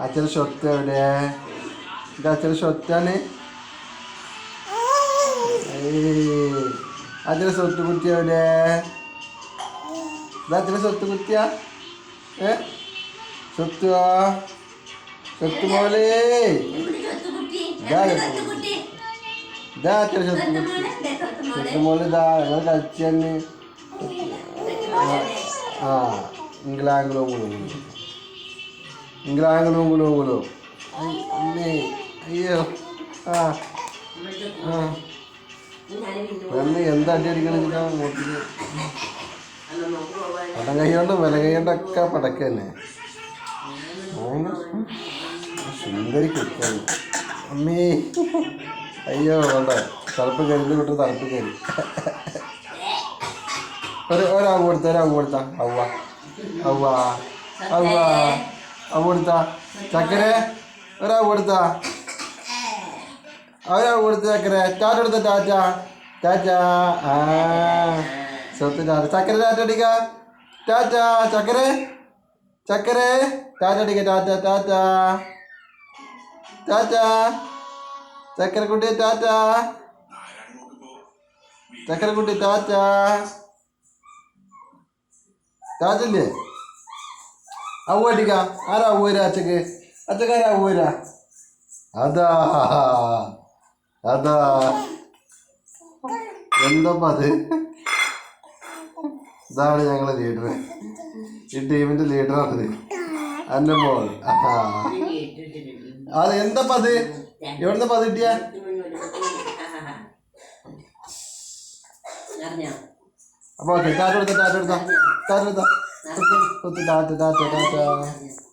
അച്ഛന് സ്വത്ത് എവിടെ? ഇത് അച്ഛൻ ഏയ്. അച്ഛന് സ്വത്ത് കുത്തി എവിടെ? ഇത് അച്ഛന് സ്വത്ത് കുത്തിയ ഏ? സ്വത്തുവാ സ്വത്ത് പോലെ ഇതാ അച്ഛന് സ്വത്ത് കുത്തി സ്വത്ത് തന്നെ ആ ഇംഗ്ലാംഗിലോ ഇംഗ്ലാംഗിലോ ഗുലോ ഗുലോ അമ്മേ അയ്യോ. ആ ആ. പെണ്ണ് എന്താ അടി പടം കൈകൊണ്ട് വില കൈകൊണ്ടൊക്കെ പടക്ക തന്നെ. സുന്ദരി അമ്മേ. അയ്യോ വേണ്ട. തണുപ്പ് കരുതി വിട്ട് തണുപ്പ് കയറി ഒരു ഒരാവ് കൊടുത്ത ഒരാവ് കൊടുത്ത. അവ്വ. അവ്വ. അവ്വ. അവ കൊടുത്ത ചക്കര ഒരാവ് കൊടുത്ത ഒരാവ് കൊടുത്ത ചക്കര ടാറ്റ കൊടുത്ത ടാറ്റ ടാറ്റ ആ സ്വത്ത് ടാറ്റ ചക്കര ടാറ്റ അടിക്ക ടാറ്റ ചക്കര ചക്കര ടാറ്റ അടിക്ക ടാറ്റ ടാറ്റ ടാറ്റ ചക്കര കുട്ടി ടാറ്റ ചക്കര കുട്ടി ടാറ്റ ടാറ്റല്ലേ അവ ആരാ ഊര അച്ഛക്ക് അച്ഛക്കാരാ ഊര അതാ. അതാ. എന്തപ്പ അത്? ഇതാണ് ഞങ്ങളെ ലീഡർ. ഈ ടീമിന്റെ ലീഡറാണത്. അന്റെ മോൾ. അത് എന്താ അത്? എവിടുന്ന പത് കിട്ടിയ? അപ്പൊ ഓക്കെ ടാറ്റ എടുത്ത. 哒哒哒哒哒哒哒